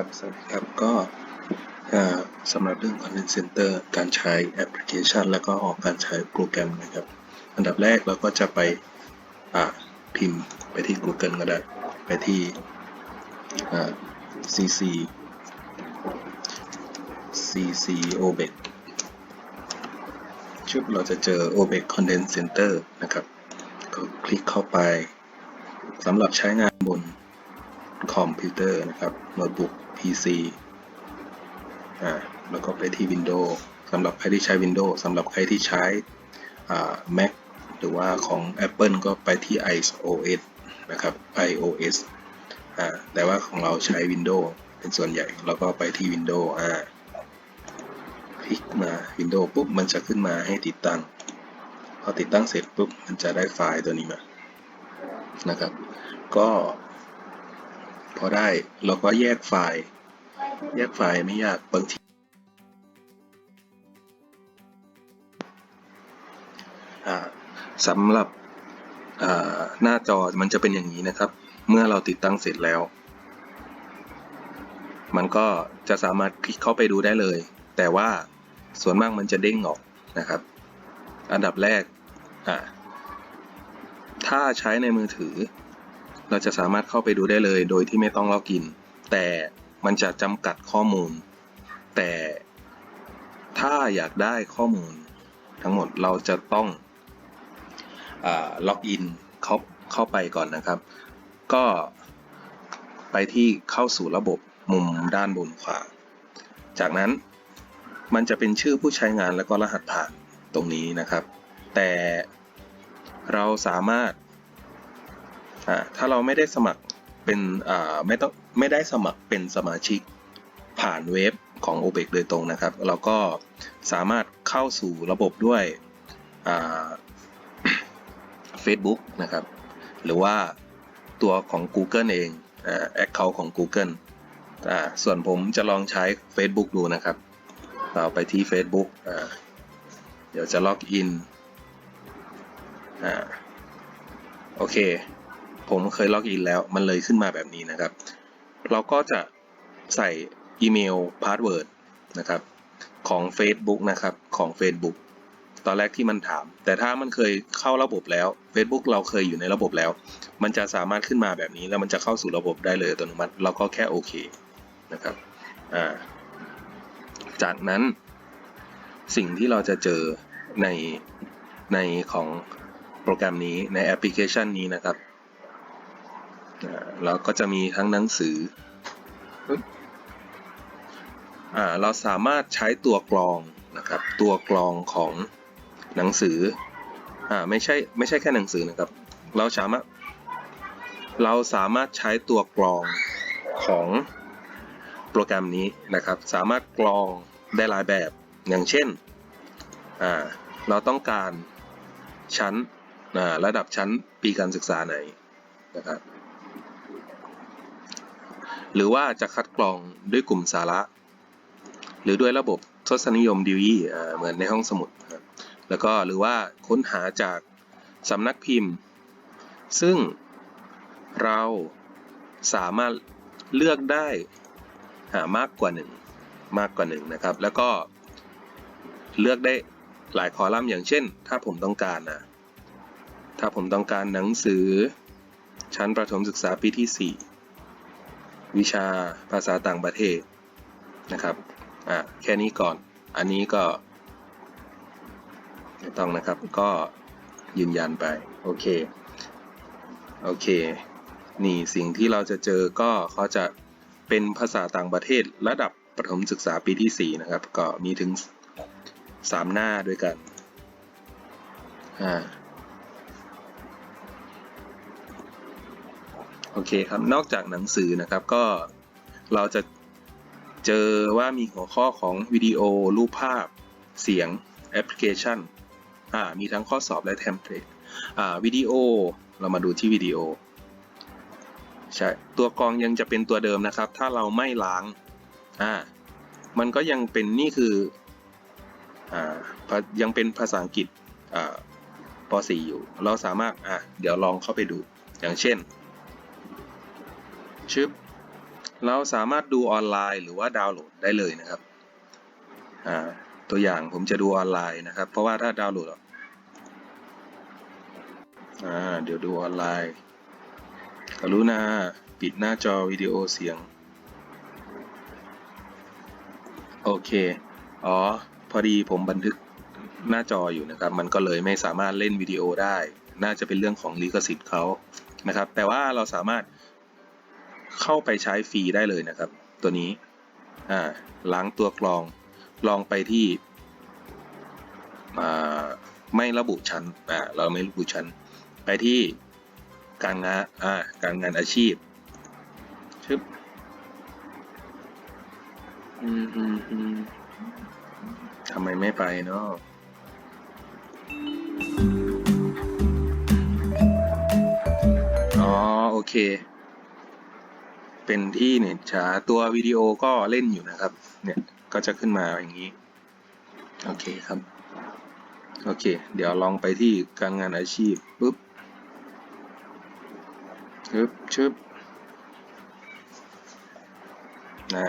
ครับสวัสดีครับก็สำหรับเรื่อง Content Center การใช้แอปพลิเคชัน แล้วก็ออกการใช้โปรแกรมนะครับ อันดับแรกเราก็จะไปพิมพ์ไปที่ Google ก็ได้ ไปที่ cc cc obec ชุดเราจะเจอ obec content center นะครับ ก็คลิกเข้าไปสำหรับใช้งานบนคอมพิวเตอร์นะครับโน้ตบุ๊ก PC อ่าแล้วก็ไปที่ Windows สำหรับใครที่ใช้ Windows สำหรับใครที่ใช้อ่า Mac หรือว่าของ Apple ก็ไปที่ iOS นะครับ iOS อ่าแต่ว่าของเราใช้ Windows เป็นส่วนใหญ่แล้วก็ไปที่ Windows อ่าคลิกมา Windows ปุ๊บมันจะขึ้นมาให้ติดตั้ง พอติดตั้งเสร็จปุ๊บมันจะได้ไฟล์ตัวนี้มานะครับ ก็ พอได้เราก็แยกไฟล์ แยกไฟล์ไม่ยากบางทีสำหรับหน้าจอมันจะเป็นอย่างนี้นะครับ เมื่อเราติดตั้งเสร็จแล้ว มันก็จะสามารถคลิกเข้าไปดูได้เลย แต่ว่าส่วนมากมันจะเด้งออกนะครับ อันดับแรกถ้าใช้ในมือถือ เราจะสามารถเข้าไปดูได้เลย โดยที่ไม่ต้องล็อกอิน แต่มันจะจำกัดข้อมูล แต่ถ้าอยากได้ข้อมูล ทั้งหมดเราจะต้องล็อกอินเข้าเข้าไปก่อนนะครับ ก็ไปที่เข้าสู่ระบบมุมด้านบนขวา จากนั้นมันจะเป็นชื่อผู้ใช้งานแล้วก็รหัสผ่านตรงนี้นะครับ แต่เราสามารถ อ่าถ้าเราไม่ได้สมัครเป็นอ่าไม่ต้องไม่ได้สมัครเป็นสมาชิกผ่านเว็บของ OBEX โดยตรงนะครับ เราก็สามารถเข้าสู่ระบบด้วยอ่า Facebook นะครับ หรือว่าตัวของ Google เองอ่า Account ของ Google อ่าส่วนผมจะลองใช้ Facebook ดูนะครับ เราไปที่ Facebook อ่าเดี๋ยวจะล็อกอินอ่าโอเค ผมเคยล็อกอินแล้ว มันเลยขึ้นมาแบบนี้นะครับ เราก็จะใส่อีเมลพาสเวิร์ดนะครับ ของ Facebook นะครับของ Facebook ตอนแรกที่มันถาม แต่ถ้ามันเคยเข้าระบบแล้ว Facebook เราเคยอยู่ในระบบแล้ว มันจะสามารถขึ้นมาแบบนี้แล้วมันจะเข้าสู่ระบบได้เลยอัตโนมัติ เราก็แค่โอเคนะครับอ่าจากนั้นสิ่งที่เราจะเจอในในของโปรแกรมนี้ในแอปพลิเคชันนี้นะครับ เราก็จะมีทั้งหนังสืออ่าเราสามารถใช้ตัวกรองนะครับ ตัวกรองของหนังสืออ่าไม่ใช่ไม่ใช่แค่หนังสือนะครับ เราสามารถเราสามารถใช้ตัวกรองของโปรแกรมนี้นะครับ สามารถกรองได้หลายแบบอย่างเช่นอ่าเราต้องการชั้นระดับชั้นปีการศึกษาไหนนะครับ หรือว่าจะคัดกรองด้วยกลุ่มสาระ หรือด้วยระบบทศนิยมดิวีเหมือนในห้องสมุดแล้วก็หรือว่าค้นหาจากสำนักพิมพ์ ซึ่งเราสามารถเลือกได้หามากกว่าหนึ่งมากกว่าหนึ่งนะครับ แล้วก็เลือกได้หลายคอลัมน์อย่างเช่น ถ้าผมต้องการนะถ้าผมต้องการหนังสือชั้นประถมศึกษาปีที่ 4 วิชาภาษาต่างประเทศนะครับอะแค่นี้ก่อนอันนี้ก็ไม่ต้องนะครับก็ยืนยันไป โอเค โอเค นี่สิ่งที่เราจะเจอก็เขาจะเป็นภาษาต่างประเทศระดับประถมศึกษาปีที่ 4 นะครับ ก็มีถึง 3 หน้าด้วยกันอ่า โอเคครับ นอกจากหนังสือนะครับก็เราจะเจอว่ามีหัวข้อของวิดีโอ รูปภาพ เสียงแอปพลิเคชันอ่ามีทั้งข้อสอบและเทมเพลตอ่าวิดีโอเรามาดูที่วิดีโอใช่ตัวกรองยังจะเป็นตัวเดิมนะครับ ถ้าเราไม่ล้างอ่ามันก็ยังเป็นนี่คืออ่ายังเป็นภาษาอังกฤษอ่าป .4 อยู่ เราสามารถอะเดี๋ยวลองเข้าไปดูอย่างเช่น ชึบเราสามารถดูออนไลน์หรือว่าดาวน์โหลดได้เลยนะครับตัวอย่างผมจะดูออนไลน์นะครับ เพราะว่าถ้าดาวน์โหลดอ่าเดี๋ยวดูออนไลน์กรุณาปิดหน้าจอวิดีโอเสียง โอเค อ๋อ พอดีผมบันทึกหน้าจออยู่นะครับ มันก็เลยไม่สามารถเล่นวิดีโอได้ น่าจะเป็นเรื่องของลิขสิทธิ์เขานะครับ แต่ว่าเราสามารถ เข้าไปใช้ฟรีได้เลยนะครับ ตัวนี้อ่าล้างตัวกรอง ลองไปที่อ่าไม่ระบุชั้นอ่าเราไม่ระบุชั้น ไปที่การงานอ่าการงานอาชีพชึบอืมอืมอืมทำไมไม่ไปเนาะอ๋อ โอเค เป็นที่เน็ตช้าตัววิดีโอก็เล่นอยู่นะครับ เนี่ยก็จะขึ้นมาอย่างนี้ โอเคครับ โอเค เดี๋ยวลองไปที่การงานอาชีพปุ๊บชึบชึบนะ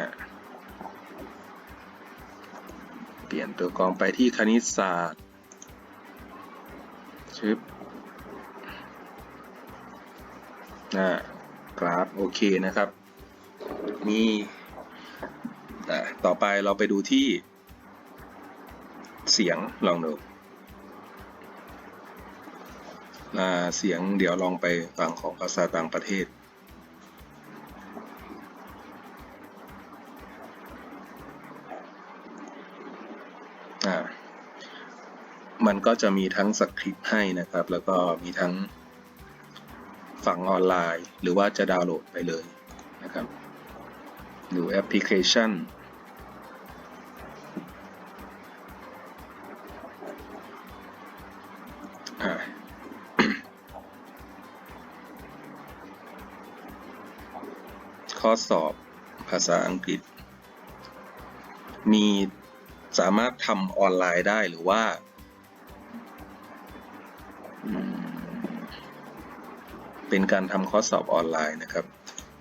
เปลี่ยนตัวกรองไปที่คณิตศาสตร์ชึบนะกราฟ โอเคนะครับ นี่ต่อไปเราไปดูที่เสียงลองดูเสียงเดี๋ยวลองไปฝั่งของภาษาต่างประเทศ มันก็จะมีทั้งสคริปต์ให้นะครับ แล้วก็มีทั้งฝั่งออนไลน์ หรือว่าจะดาวน์โหลดไปเลยนะครับ ดูแอปพลิเคชัน ข้อสอบภาษาอังกฤษ มีสามารถทำออนไลน์ได้หรือว่าเป็นการทำข้อสอบออนไลน์นะครับ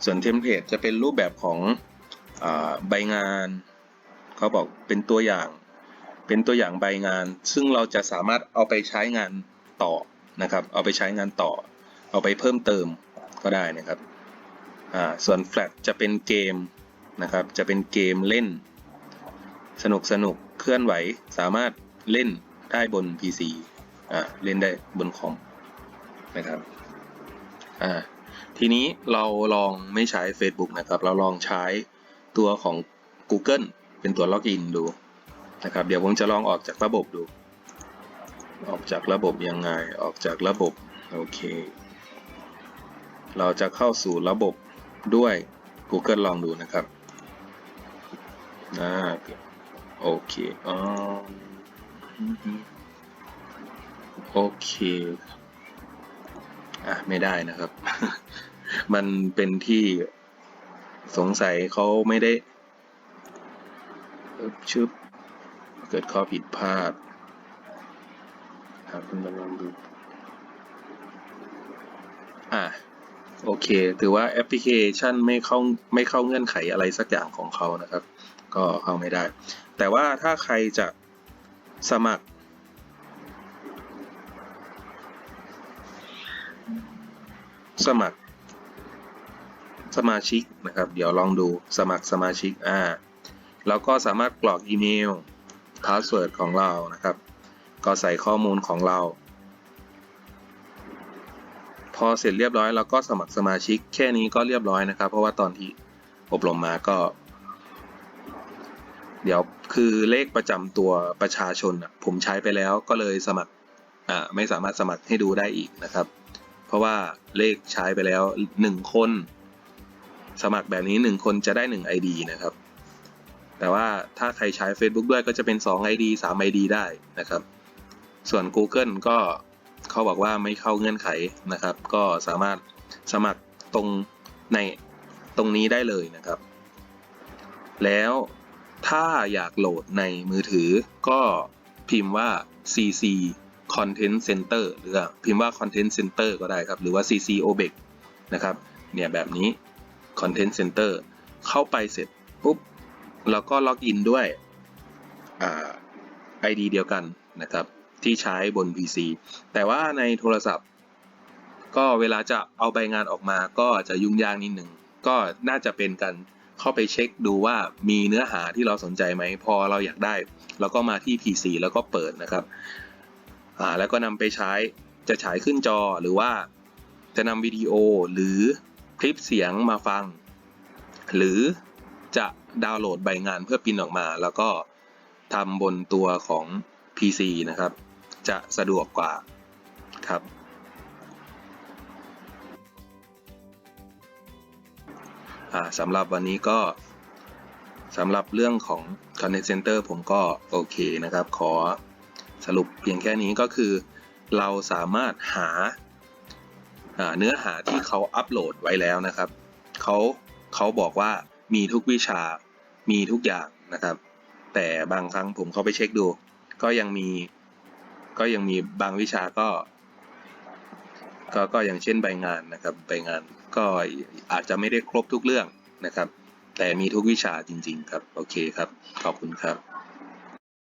ส่วนเทมเพลตจะเป็นรูปแบบของ ใบงาน เขาบอกเป็นตัวอย่าง เป็นตัวอย่างใบงาน ซึ่งเราจะสามารถเอาไปใช้งานต่อนะครับ เอาไปใช้งานต่อ เอาไปเพิ่มเติมก็ได้นะครับ ส่วน Flat จะเป็นเกมนะครับ จะเป็นเกมเล่น สนุกสนุกเคลื่อนไหว สามารถเล่นได้บน PC อ่าเล่นได้บนคอมนะครับอ่าทีนี้เราลองไม่ใช้ Facebook นะครับ เราลองใช้ ตัวของ Google เป็นตัวล็อกอินดูนะครับเดี๋ยวผมจะลองออกจากระบบดู ออกจากระบบยังไงออกจากระบบโอเค เราจะเข้าสู่ระบบด้วย Google ลองดูนะครับอ่าโอเคอ๋อโอเคอะไม่ได้นะครับ มันเป็นที่ สงสัยเขาไม่ได้ชึบเกิดข้อผิดพลาดครับคุณลองดูอะโอเค ถือว่าแอปพลิเคชันไม่เข้าไม่เข้าเงื่อนไขอะไรสักอย่างของเขานะครับ ก็เข้าไม่ได้ แต่ว่าถ้าใครจะสมัคร สมัคร สมาชิกนะครับ เดี๋ยวลองดูสมัครสมาชิกอ่าแล้วก็สามารถกรอกอีเมลพาสเวิร์ดของเรานะครับ ก็ใส่ข้อมูลของเรา พอเสร็จเรียบร้อยเราก็สมัครสมาชิกแค่นี้ก็เรียบร้อยนะครับ เพราะว่าตอนที่อบรมมาก็ เดี๋ยวคือเลขประจำตัวประชาชนอะผมใช้ไปแล้วก็เลยสมัครอ่าไม่สามารถสมัครให้ดูได้อีกนะครับ เพราะว่าเลขใช้ไปแล้วหนึ่งคน สมัครแบบนี้หนึ่งคนจะได้หนึ่ง ID นะครับ แต่ว่าถ้าใครใช้ Facebook ด้วยก็จะเป็น 2 ID 3 ID ได้นะครับ ส่วน Google ก็เขาบอกว่าไม่เข้าเงื่อนไขนะครับ ก็สามารถสมัครตรงในตรงนี้ได้เลยนะครับ แล้วถ้าอยากโหลดในมือถือก็พิมพ์ว่า CC Content Center หรือพิมพ์ว่า Content Center ก็ได้ครับ หรือว่า CC OBEC นะครับ เนี่ยแบบนี้ Content Center เข้าไปเสร็จปุ๊บแล้วก็ล็อกอินด้วยอ่า ID เดียวกันนะครับ ที่ใช้บน PC แต่ว่าในโทรศัพท์ ก็เวลาจะเอาใบงานออกมาก็จะยุ่งยากนิดหนึ่งก็น่าจะเป็นการเข้าไปเช็คดูว่ามีเนื้อหาที่เราสนใจไหมพอเราอยากได้เราก็มาที่ PC แล้วก็เปิดนะครับอ่าแล้วก็นำไปใช้จะฉายขึ้นจอหรือว่าจะนำวิดีโอหรือ คลิปเสียงมาฟัง หรือจะดาวน์โหลดใบงานเพื่อปริ้นออกมา แล้วก็ทำบนตัวของ PC นะครับ จะสะดวกกว่าครับ สำหรับวันนี้ก็สำหรับเรื่องของ Connect Center ผมก็โอเคนะครับ ขอสรุปเพียงแค่นี้ก็คือ เราสามารถหา เนื้อหาที่เขาอัปโหลดไว้แล้วนะครับเขาเขาบอกว่ามีทุกวิชามีทุกอย่างนะครับ แต่บางครั้งผมเข้าไปเช็คดู ก็ยังมีก็ยังมีบางวิชาก็ ก็ก็อย่างเช่นใบงานนะครับใบงานก็อาจจะไม่ได้ครบทุกเรื่องนะครับ แต่มีทุกวิชาจริง ๆ ครับ โอเคครับ ขอบคุณครับ